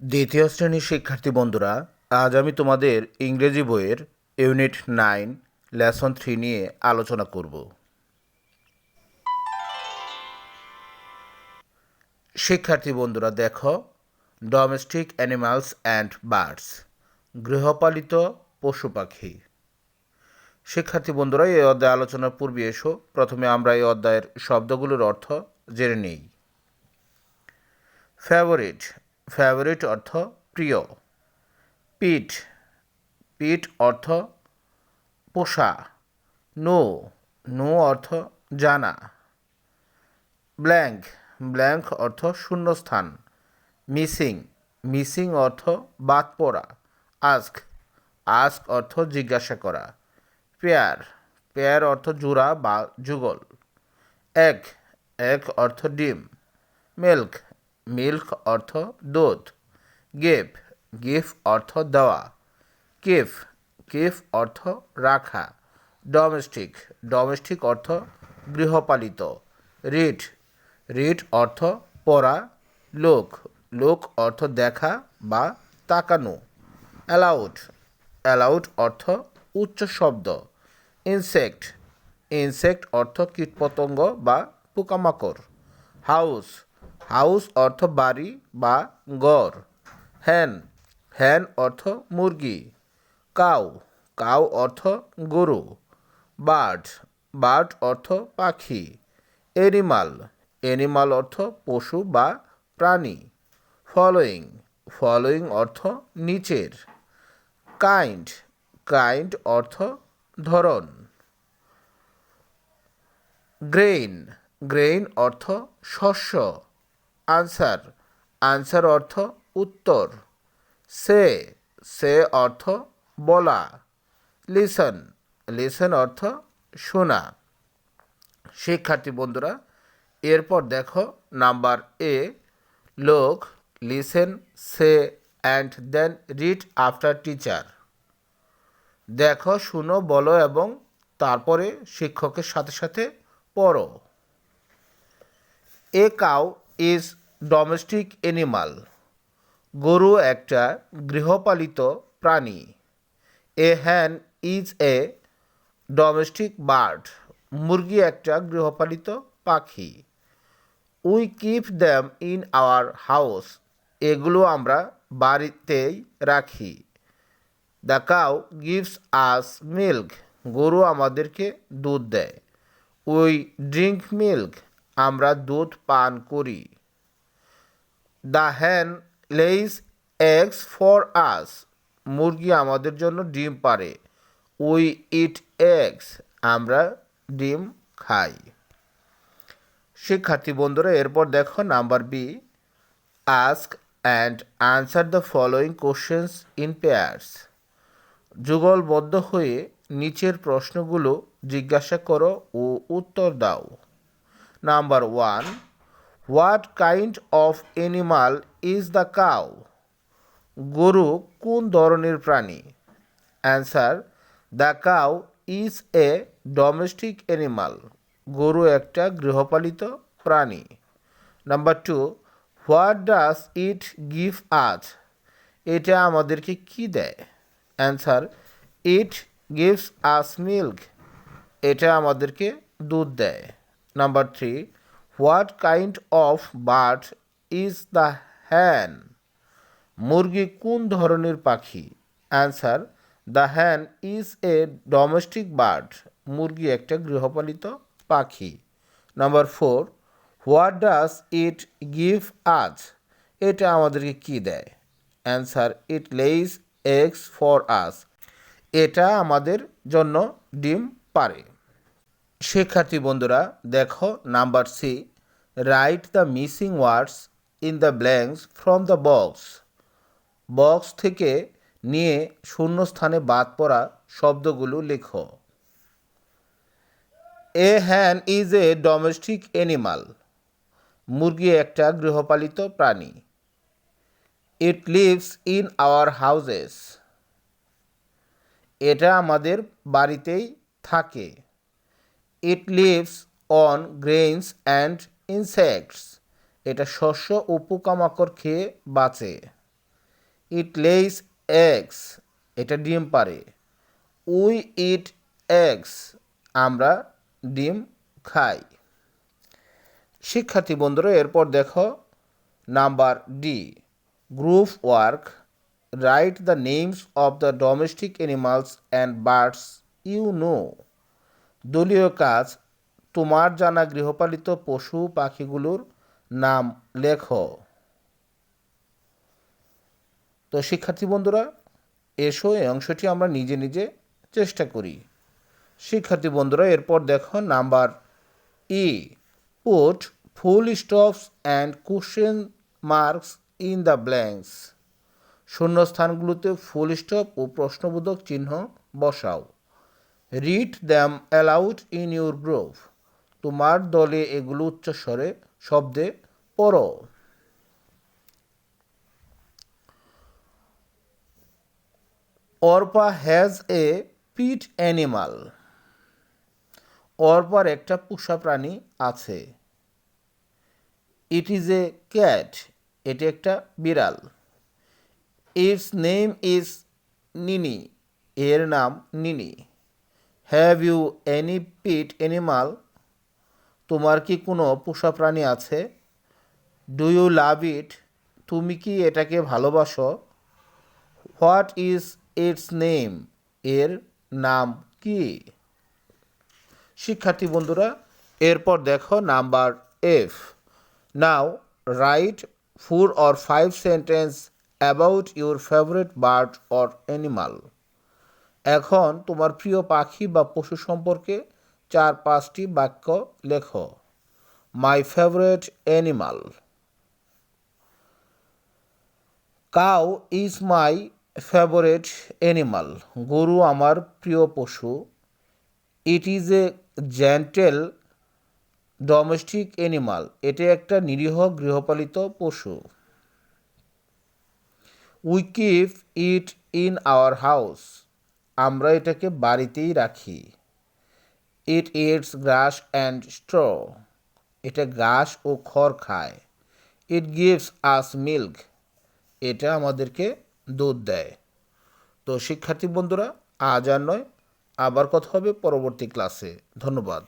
দ্বিতীয় শ্রেণির শিক্ষার্থী বন্ধুরা, আজ আমি তোমাদের ইংরেজি বইয়ের ইউনিট নাইন, লেসন থ্রি নিয়ে আলোচনা করব। শিক্ষার্থী বন্ধুরা, দেখো ডোমেস্টিক অ্যানিমালস অ্যান্ড বার্ডস গৃহপালিত পশু পাখি। শিক্ষার্থী বন্ধুরা, এই অধ্যায় আলোচনার পূর্বে এসো, প্রথমে আমরা এই অধ্যায়ের শব্দগুলোর অর্থ জেনে নিই। ফেভারিট ফেভারিট অর্থ প্রিয়। পিট পিট অর্থ পোষা। নো নো অর্থ জানা। ব্ল্যাঙ্ক ব্ল্যাঙ্ক অর্থ শূন্যস্থান। মিসিং মিসিং অর্থ বাদ পড়া। আস্ক আস্ক অর্থ জিজ্ঞাসা করা। পেয়ার পেয়ার অর্থ জোড়া বা যুগল। এক এক অর্থ ডিম। মিল্ক মিল্ক অর্থ দুধ। গিফ গিফ অর্থ দেওয়া। কিফ কিফ অর্থ রাখা। ডোমেস্টিক ডোমেস্টিক অর্থ গৃহপালিত। রিট রিট অর্থ পড়া লোক। লোক অর্থ দেখা বা তাকানো। অ্যালাউড অ্যালাউড অর্থ উচ্চ শব্দ। ইনসেক্ট ইনসেক্ট অর্থ কীটপতঙ্গ বা পোকামাকড়। হাউস হাউস অর্থ বাড়ি বা ঘর। হ্যান হ্যান অর্থ মুরগি। কাউ কাউ অর্থ গরু। বার্ড বার্ড অর্থ পাখি। এনিমাল এনিমাল অর্থ পশু বা প্রাণী। ফলোয়িং ফলোয়িং অর্থ নিচের। কাইন্ড কাইন্ড অর্থ ধরন। গ্রেইন গ্রেইন অর্থ শস্য। আনসার। আনসার অর্থ উত্তর। সে সে অর্থ বলা। লিসন লিসন অর্থ শোনা। শিক্ষার্থী বন্ধুরা, এরপর দেখো number A, look, listen, say, and then read after teacher. দেখো, শুনো, বলো এবং তারপরে শিক্ষকের সাথে সাথে পড়ো। A cow is domestic animal গরু একটা গৃহপালিত প্রাণী। এ হ্যান ইজ এ ডোমেস্টিক বার্ড মুরগি একটা গৃহপালিত পাখি। We keep them in our house এগুলো আমরা বাড়িতেই রাখি। The cow gives us milk গরু আমাদেরকে দুধ দেয়। উই ড্রিঙ্ক মিল্ক আমরা দুধ পান করি। দ্য হ্যান লেইস এগস ফর আস। মুরগি আমাদের জন্য ডিম পারে উই ইট এগস, আমরা ডিম খাই। শিক্ষার্থী বন্ধুরা, এরপর দেখো number B. Ask and answer the following questions in pairs. যুগলবদ্ধ হয়ে নিচের প্রশ্নগুলো জিজ্ঞাসা করো ও উত্তর দাও। Number one what kind of animal is the cow গরু কোন ধরনের প্রাণী? Answer the cow is a domestic animal গরু একটা গৃহপালিত প্রাণী। Number two what does it give us এটা আমাদেরকে কি দেয়? Answer it gives us milk এটা আমাদেরকে দুধ দেয়। Number three what kind of bird is the hen মুরগি কোন ধরনের পাখি? Answer the hen is a domestic bird মুরগি একটা গৃহপালিত পাখি। Number four what does it give us এটা আমাদেরকে কি দেয়? Answer it lays eggs for us এটা আমাদের জন্য ডিম পারে। শিক্ষার্থী বন্ধুরা, দেখো number C write the missing words in the blanks from the box box থেকে নিয়ে শূন্য স্থানে বাদ পড়া শব্দগুলো লেখো। এ হ্যান ইজ এ ডোমেস্টিক অ্যানিমাল মুরগি একটা গৃহপালিত প্রাণী। It lives in our houses এটা আমাদের বাড়িতেই থাকে। It lives on grains and insects এটা শস্য ও পোকামাকড় খেয়ে বাঁচে। ইট লেইস এগস এটা ডিম পারে। উই ইট এগস আমরা ডিম খাই। শিক্ষার্থী বন্ধুরা, এরপর দেখো number D group work write the names of the domestic animals and birds you know দলীয় কাজ, তোমার জানা গৃহপালিত পশু পাখিগুলোর নাম লেখো। তো শিক্ষার্থী বন্ধুরা, এসো, এই অংশটি আমরা নিজে নিজে চেষ্টা করি। শিক্ষার্থী বন্ধুরা, এরপর দেখো number E put full stops and question marks in the blanks শূন্যস্থানগুলোতে full stop ও প্রশ্নবোধক চিহ্ন বসাও। Read them aloud in your group তোমার দলে এগুলো উচ্চস্বরে শব্দে পড়ো। Arpa has a pet animal অর্পার একটা পোষা প্রাণী আছে। ইট ইজ এ ক্যাট এটি একটা বিড়াল। ইটস নেম ইজ নিনি এর নাম Nini have you any pet animal তোমার কি কোনো পোষা প্রাণী আছে? ডু ইউ লাভ ইট তুমি কি এটাকে ভালোবাসো? হোয়াট ইজ ইটস নেম এর নাম কি? শিক্ষার্থী বন্ধুরা, এরপর দেখো number F now write four or five sentences about your favourite bird or animal এখন তোমার প্রিয় পাখি বা পশু সম্পর্কে চার পাঁচটি বাক্য লেখো। My favourite animal cow is my favourite animal গরু আমার প্রিয় পশু। It is a gentle domestic animal এটি একটা নিরীহ গৃহপালিত পশু। We keep it in our house আমরা এটাকে বাড়িতেই রাখি। It eats grass and straw এটা ঘাস ও খড় খায়। ইট গিভস আস মিল্ক এটা আমাদেরকে দুধ দেয়। তো শিক্ষার্থী বন্ধুরা, আজ আর নয়, আবার কথা হবে পরবর্তী ক্লাসে ধন্যবাদ।